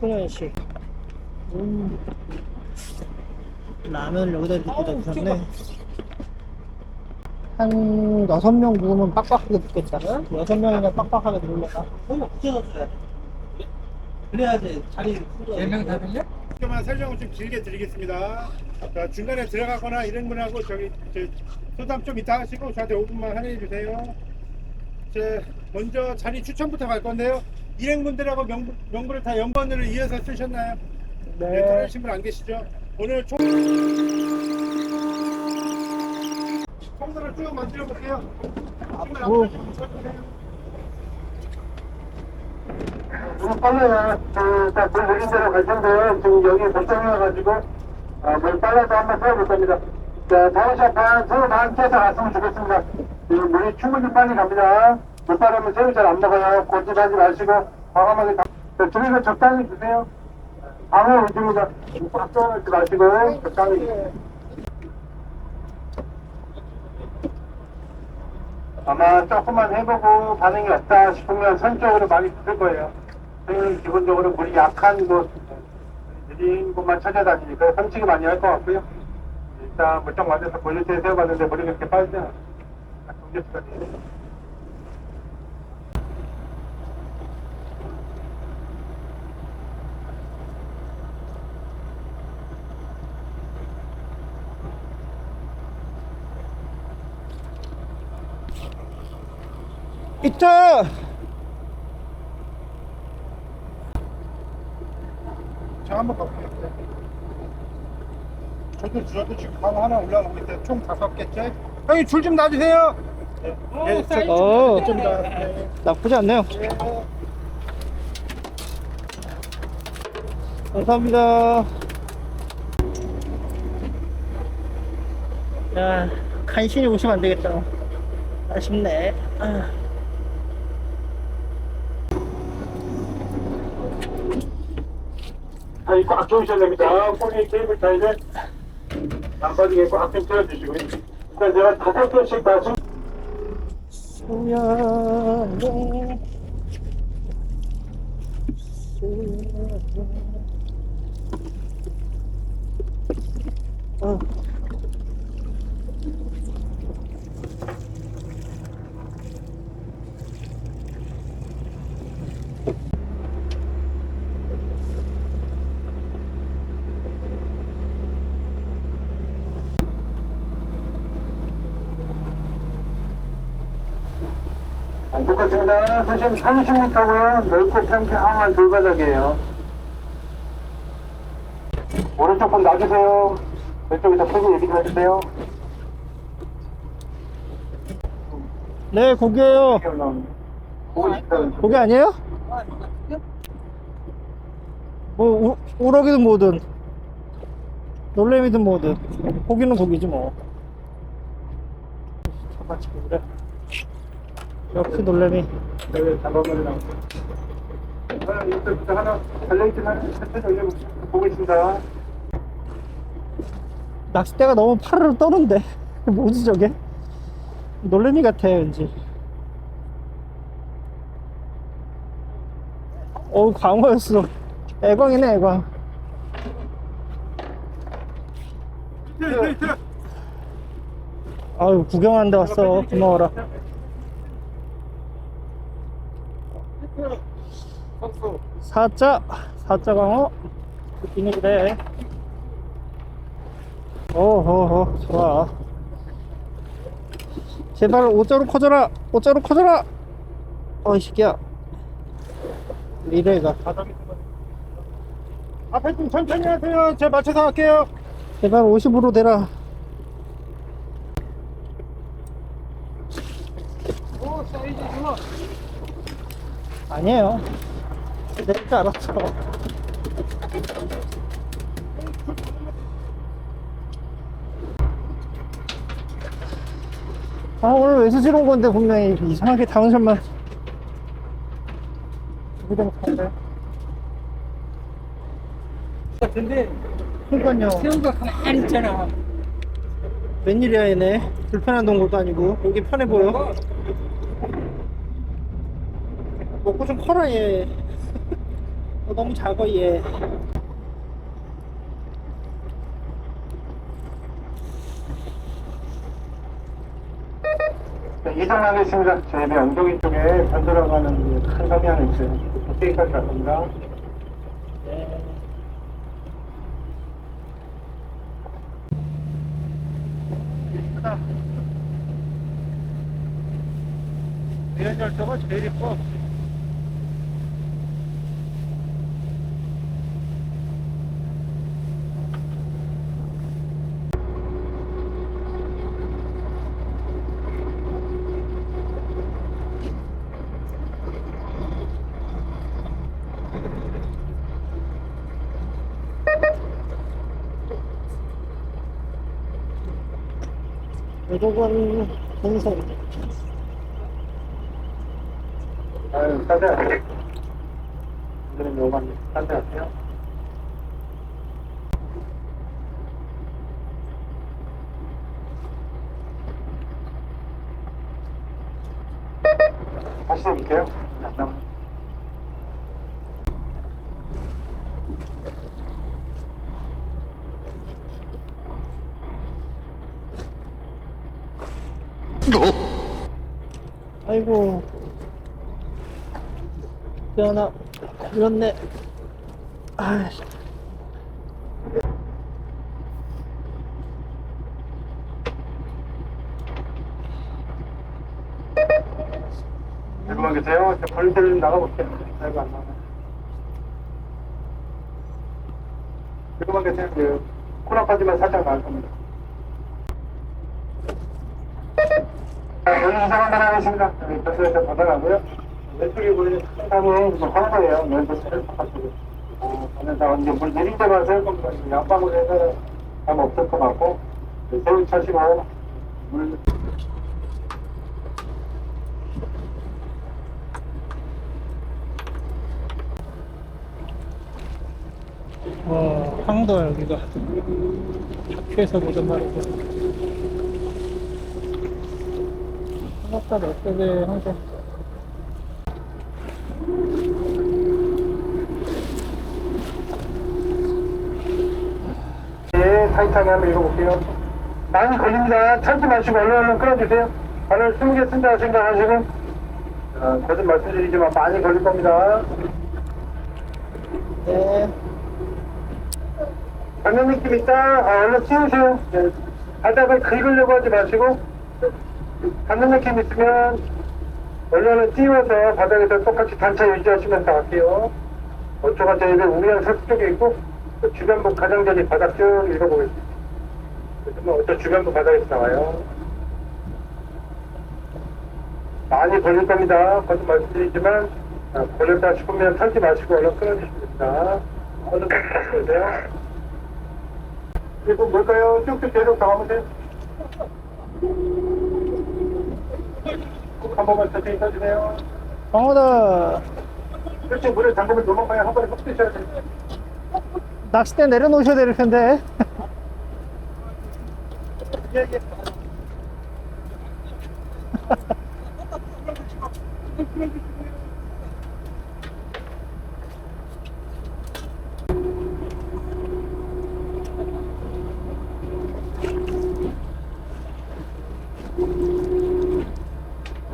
분연씩 음. 라면을 여기다 이렇게 꽂아주셨네 한 여섯 명 부으면 빡빡하게 붙겠다 여섯 명이나 빡빡하게 들려나 손을 붙여놨어야 돼. 그래야지 자리 네명 다 들려? 만 설명을 좀 길게 드리겠습니다. 자, 중간에 들어가거나 이런 분하고 저기 저, 소담 좀 이따 하시고 저한테 5분만 할인해 주세요. 제 먼저 자리 추천부터 갈 건데요. 일행분들하고 명부, 명부를 다 연번으로 이어서 쓰셨나요? 네. 다르신 분 안 계시죠? 오늘 총 총선을 쭉 만들어 볼게요. 앞으로 물 빨라야 그물 내린 대로 갈 텐데 지금 여기 걱정이어가지고 어, 물 빨라도 한번 세워볼 겁니다. 자, 다른 샷판 서로 나한테서 갔으면 좋겠습니다. 지금 물이 충분히 빨리 갑니다. 물 빠르면 새우 잘 안 먹어요. 고집하지 마시고 과감하게 다. 자, 줄이서 적당히. 방어 위주입니다. 꽉 떠놓지 마시고 적당히 주세요. 아마 조금만 해보고 반응이 없다 싶으면 선적으로 많이 붙을 거예요. 저희는 기본적으로 물이 약한 곳, 곳만 찾아다니니까 삼치기 많이 할 것 같고요. 일단 물정 맞아서 볼리트에 세워봤는데 물이 그렇게 빠지지 않아요. 경제 시간이. 있 다저 한번 가볼게요. 저도 저도 지금 방 하나 올라오고 있어요. 총 다섯 개째. 형님 줄 좀 놔주세요. 네, 네, 저- 어. 좀 놔. 네. 나쁘지 않네요 감사합니다 야 간신히 오시면 안 되겠다 아쉽네 아. 다리 꽉 조이셔야 됩니다. 꼬리 케이블 타이를 안 빠지게 꽉좀 채워주시고요. 일단 제가 다섯 개씩 다시 어. 안 똑같 습니다. 수심 30m고요. 넓고 평평한 돌바닥이에요. 오른쪽 분 놔주세요. 왼쪽에서 크게 얘기 좀 해주세요. 네 싶다는 고기 아니에요? 뭐 우, 우럭이든 뭐든 놀래미든 뭐든 고기는 고기지 뭐 잡아치 그래 역시 놀래미. 낚싯대가 너무 파르르 떠는데. 뭐지 저게? 놀래미 같아 왠지. 어우 광어였어. 애광이네 애광. 아유 구경하는데 왔어 고마워라 선수. 사자 사자 광어 느낌이 그래 오호호 좋아 제발 오자로 커져라 오자로 커져라 어이 새끼야 이래가. 앞에 좀 천천히 하세요. 제가 맞춰서 할게요. 제발 50으로 대라 오, 사이즈 좋아. 아니에요 내줄 줄 알았어 아 오늘 외수지로 온 건데 분명히. 이상하게 다운샷만 여기다 못하는데. 근데 그러니까요. 새우가 가만히 있잖아. 웬일이야 얘네? 불편한 동굴도 아니고. 여기 편해 보여. 먹고 좀 커라 얘 너 너무 작아 얘 네, 이상하겠습니다. 저희는 엉덩이 쪽에 변들어가는 큰 섬이 하나 있어요. 그때까지 갔습니다. 예쁘다 이런 절도가 제일 예뻐 외국은 동성 아유, 딴데 가세요. 오늘은 요만 가세요. 다시 해볼게요. 아이고 태어나 이렇네 아이씨 조금만 계세요. 저 벌들 좀 나가볼게요. 아이고, 안 나와. 조금만 계세요. 그, 코너까지만 살짝 나갈 겁니다. 이상한 거 하겠습니다. 여기 버스에서 받아가고요. 왼쪽에 보이는 큰 산이 이제 황소예요. 왼쪽 바깥쪽에. 어, 저는 다 이제 물 내릴 때만 세울 겁니다. 양방울 해서 아무 없을 것 같고, 새우 차시고, 물, 와 황도 여기가 학교에서 보던 말이고 생각보다 몇개의 황도 네, 타이트하게 한번 읽어볼게요. 많이 걸립니다. 참지 마시고 얼른 얼른 끊어주세요. 바늘 20개 쓴다 생각하시고, 어, 거듭 말씀드리지만 많이 걸릴 겁니다. 네 받는 느낌 있다? 아, 얼른 찌우세요. 네. 바닥을 긁으려고 하지 마시고, 받는 느낌 있으면, 얼른 띄워서 바닥에서 똑같이 단차 유지하시면서 갈게요. 어쩌가 저희는 우리랑 설수 쪽에 있고, 그 주변부 가장자리 바닥 쭉 읽어보겠습니다. 그러면 어떤 주변부 바닥에서 나와요. 많이 걸릴 겁니다. 거듭 말씀드리지만, 아, 걸렸다 싶으면 털지 마시고 얼른 끊어주시면 됩니다. 얼른 끊어주세요. 이거 뭘까요? 쭉쭉 계속 나가보세요. 한 번만 천천히 써주세요. 황호다 그렇지, 물에 잠그면 도망가야 한 번에 쏙 드셔야 돼요. 낚싯대 내려놓으셔야 될 텐데 예, 예.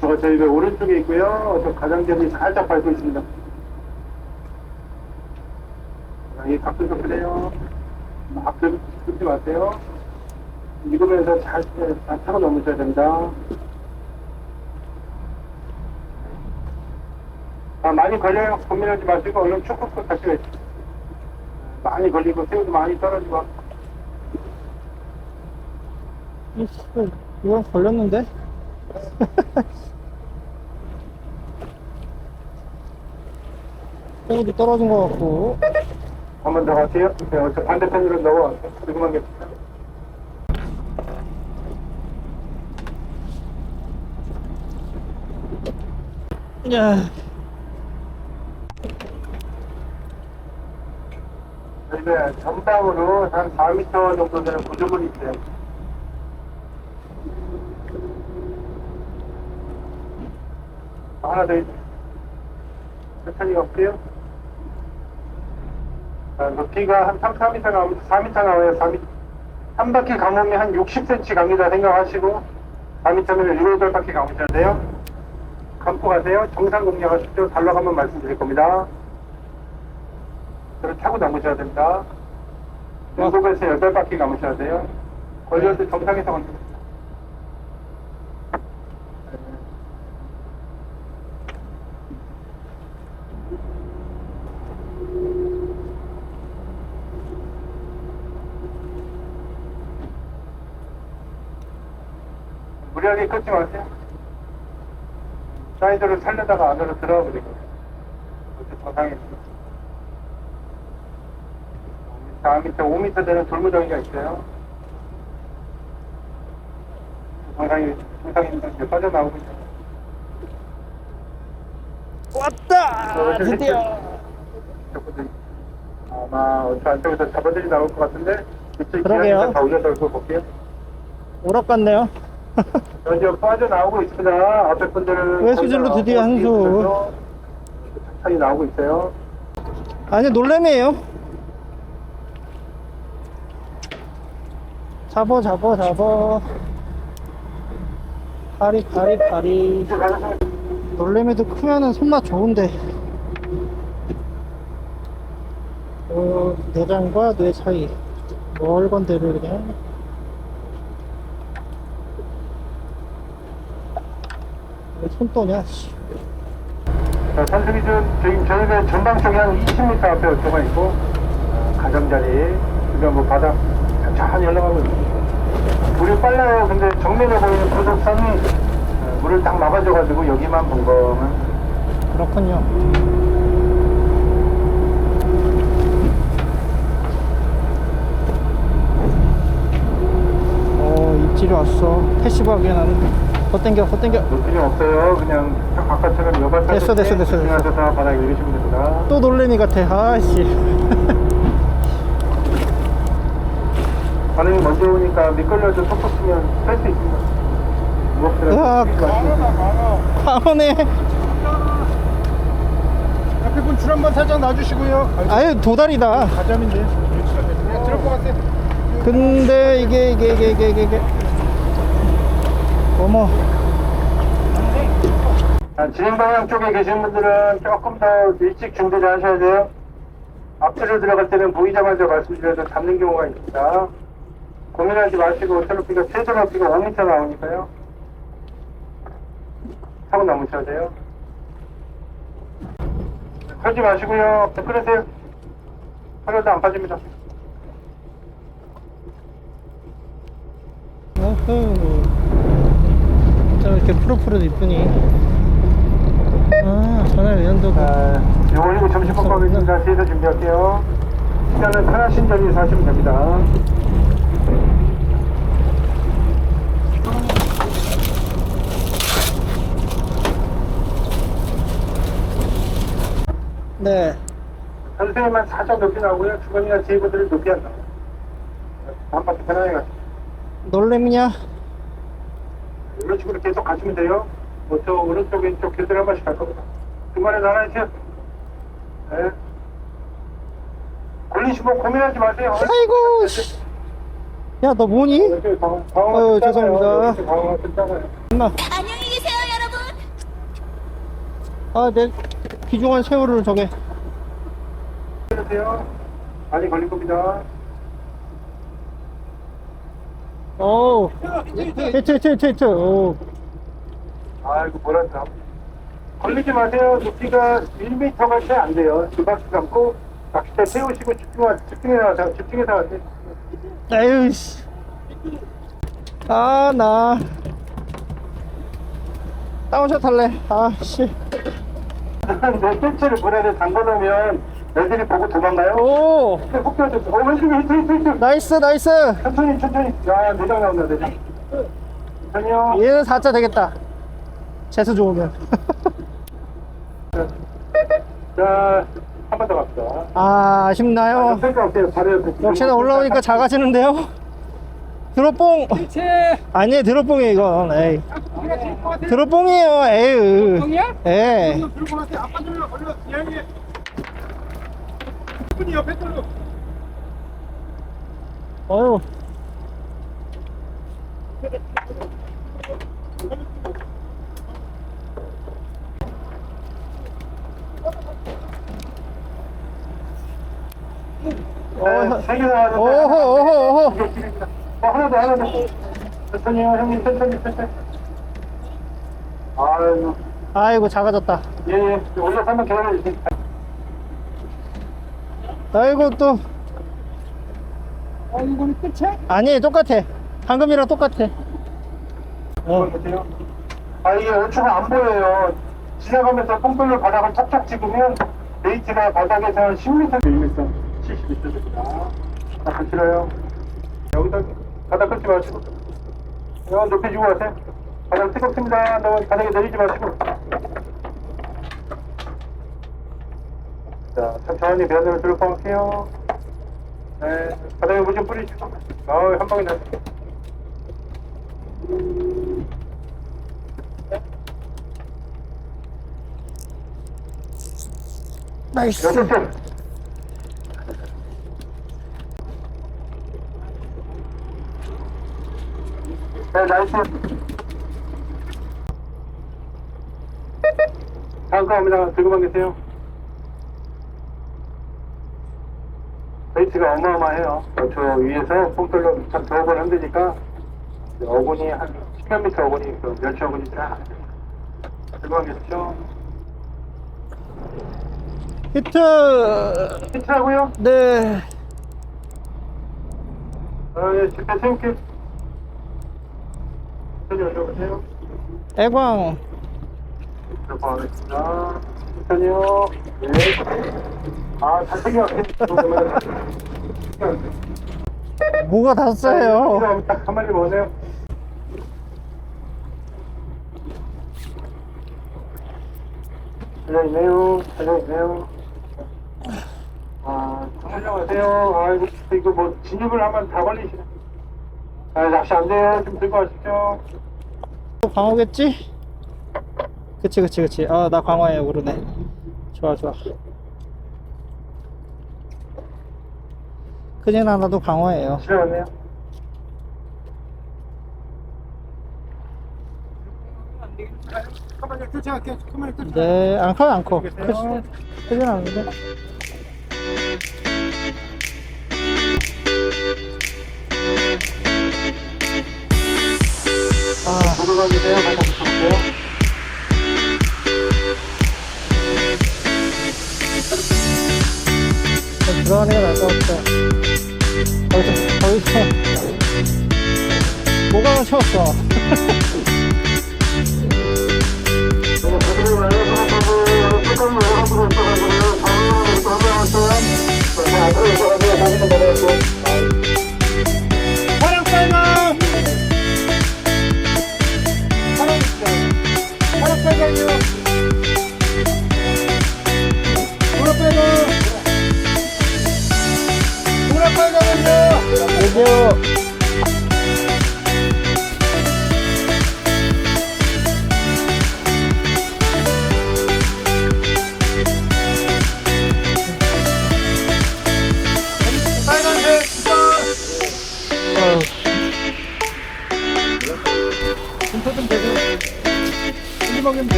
저가 저희가 오른쪽에 저 가장점이 살짝 밟고 있습니다. 자, 이 가끔가끔해요. 막 긁- 긁지 마세요. 읽으면서 잘, 잘 타고 넘으셔야 됩니다. 아, 많이 걸려요. 고민하지 마시고 얼른 쭉쭉쭉 가시면 많이 걸리고 새우도 많이 떨어지고 이 이건 걸렸는데 속도도 떨어진 것 같고 한 번 더 갈게요. 네, 저 반대편으로 넘어. 조금만 계 야. 네, 저희가 전방으로 한 4m 정도 되는 구조물이 있어요. 하나 더 있... 천천히 갈게요. 자, 높이가 한 3, 4m 나오면 4m 나와요. 4m. 한 바퀴 감으면 한 60cm 갑니다. 생각하시고 4m면 7, 8바퀴 감으셔야 돼요. 감고 가세요. 정상 공략하십시오. 달러 가면 말씀드릴 겁니다. 그걸 타고 남으셔야 됩니다. 연속에서 8바퀴 감으셔야 돼요. 걸려도 정상에서 걸려. 무리하게 끊지 마세요. 사이드를 살려다가 안으로 들어가 버리고. 그렇게. 다음 밑에 5m 되는 돌무더기가 있어요. 정상이, 정상인데 빠져나오고 있어요. 왔다! 드디어! 아마 어차 안쪽에서 잡아들이 나올 것 같은데 이쪽 그러게요. 다 올려서 볼게요. 오락 같네요. 먼저 빠져나오고 있습니다. 앞에 분들은 외수질로 드디어 한 수. 분들도 천천히 나오고 있어요. 아니, 놀래미에요. 잡어, 잡어, 잡어. 파리, 파리, 파리. 놀래미도 크면은 손맛 좋은데. 어, 내장과 뇌 사이. 뭘 건드려, 그냥. 왜 손 떠냐, 씨. 자, 선수 기준 저희 저희가 전방 쪽에 한 20m 앞에 어쩌가 있고 어, 가장자리 그다음 뭐 바닥 천천히 올라가고 있습니다. 물이 빨라요. 근데 정면에 보이는 고속선이 어, 물을 딱 막아줘가지고 여기만 범범은 그렇군요. 어, 입질이 왔어. 패시브하게 나는. 헛땡겨, 헛땡겨. 놓 필요 없어요. 그냥 아까처럼 여발 됐어, 됐어, 됐어, 됐어. 하셔서 바닥에 내리시면 됩니다. 또 놀래미 같아. 아씨. 반응이 먼저 오니까 미끌려서 톡톡 치면 뺄 수 있습니다. 무겁더라도 마시고. 강원해. 앞에 분 줄 한번 살짝 놔주시고요. 아유, 도다리다. 가자민데 되네. 들을 것 같아. 근데 이게, 이게, 이게, 이게, 이게. 이게. 어머. 자, 진행 방향 쪽에 계신 분들은 조금 더 일찍 준비를 하셔야 돼요. 앞뒤로 들어갈 때는 보이자마자 말씀드려도 잡는 경우가 있습니다. 고민하지 마시고 트로피가 최저 높이가 5m 나오니까요. 타고 남으셔야 돼요. 하지 마시고요. 끊으세요. 하려도 안 빠집니다. 어허. 저 이렇게 푸릇푸릇 이쁘니. 아, 전화 외연도가. 자, 요거 이거 점심 먹고 가겠습니다. 뒤에서 준비할게요. 일단은 편하신 자리에서 하시면 됩니다. 네. 선생님만 살짝 높이 나오고요. 주머니나 제이버들은 높이 안 나와요. 한 바퀴 편하게 가시죠. 놀래미냐? 이런 식으로 계속 가시면 돼요. 뭐저 오른쪽 왼쪽 교대로 한 번씩 갈 겁니다. 중간에 있어요. 네. 걸리시면 고민하지 마세요. 아이고, 씨. 야, 너 뭐니? 방어가 아유. 죄송합니다. 엄마. 안녕히 계세요, 여러분. 아, 내 귀중한 새우를 저게. 기다리세요. 많이 걸릴 겁니다. 어우. 히트, 히트, 히트, 히트. 오. 아이고 뭐랄까. 걸리지 마세요. 높이가 1m가 채 안 돼요. 두 바퀴 감고 낚싯대 세우시고 집중하, 집중해서 집중해서 가세요. 에휴, 씨. 아, 나. 다운샷 할래. 아, 씨. 내 뜰채를 물에 담궈놓으면 애들이 보고 도망가요. 오. 훅 껴줬어. 어, 왼쪽에 히트, 히트, 히트. 나이스, 나이스. 천천히, 천천히. 야, 내장 나온다, 내장. 천천히요. 얘는 4자 되겠다. 재수 좋으면. 자, 한 번 더 갑시다. 아, 아쉽나요? 옆에 어때요? 바로 옆에. 역시나 올라오니까 작아지는데요? 드롭봉! 아니, 드롭봉이 이건. 에이. 드롭봉이에요, 에휴. 뻥이야? 예. 것 같아. 아빠 들려. 걸려. 분이 옆에 떨려. 세개 나왔는데. 어허, 어허, 어허. 어, 하나 더, 하나 더. 천천히요, 형님, 천천히, 천천히. 아유, 아이고, 작아졌다. 예, 예. 올려서 한번 기다려주세요. 아이고, 또. 어, 이거는 끝이야? 아니, 똑같아. 방금이랑 똑같아. 어. 아, 이게 얼추가 안 보여요. 지나가면서 뽕돌로 바닥을 탁탁 찍으면 베이트가 바닥에서 10m, 1m, 70m 됩니다. 바닥 싫어요. 여기다 바닥 긁지 마시고. 어, 높이 주고 가세요. 바닥 뜨겁습니다. 너무 바닥에 내리지 마시고. 자, 천천히 면을 들고 갈게요. 네, 바닥에 물좀 뿌리시고. 어, 한 방에 났어요. 나이스. 여섯 점. 네, 나이스. 잠깐만요. 들고만 계세요. 베이트가 어마어마해요. 저 위에서 폼돌로 한 두어 번 흔드니까 어군이 한 10몇 미터 어군이 그 멸치 어군이 쫙 들고만 계시죠. 히트! 히트하고요. 네. 어, 예, 집회 세울게. 천천히 오셔보세요. 애광. 들어가겠습니다. 천천히요. 네. 아, 잘 챙겨갈게. 뭐가 다 써요. 딱한 마리 먹으세요. 달려있네요. 달려있네요. 아, 안녕하세요. 아이고, 이거 뭐, 진입을 하면 다 걸리시네. 아, 낚시 안 돼요. 좀 들고 가시죠. 광어겠지? 그치, 그치, 그치. 아, 나 광어예요, 그러네. 좋아, 좋아. 그진 않아도 광어예요. 지나갔네요. 잠깐만요. 교체할게. 잠깐만요. 교체. 네, 안 커요, 안 커. 크지, 크진 않은데. 아, 들어가 주세요. 바닥 붙여보세요. 들어가는 게 나을 것 같아. 거기서, 거기서. 뭐가 채웠어.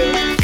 인터